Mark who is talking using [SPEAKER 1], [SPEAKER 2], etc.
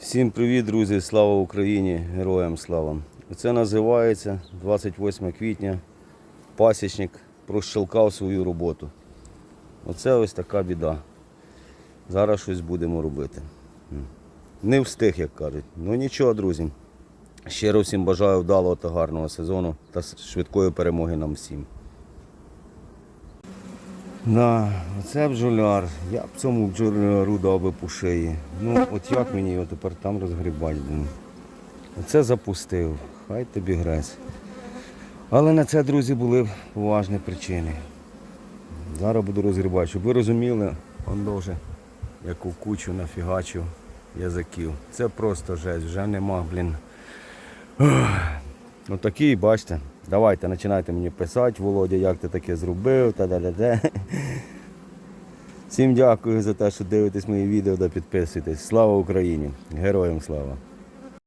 [SPEAKER 1] Всім привіт, друзі! Слава Україні! Героям слава! Це називається 28 квітня. Пасічник прощелкав свою роботу. Оце ось така біда. Зараз щось будемо робити. Не встиг, як кажуть. Ну нічого, друзі. Щиро всім бажаю вдалого та гарного сезону та швидкої перемоги нам всім. Да, оце бджоляр. Я б цьому бджоляру дав би по шиї. Ну, от як мені його тепер там розгрібати? Оце запустив. Хай тобі гресь. Але на це, друзі, були поважні причини. Зараз буду розгрібати, щоб ви розуміли, он дуже яку кучу нафігачив язиків. Це просто жесть, вже нема, блін. Ну такий, бачите. Давайте, починайте мені писати, Володя, як ти таке зробив, та да Всім дякую за те, що дивитесь мої відео та підписуєтесь. Слава Україні! Героям слава!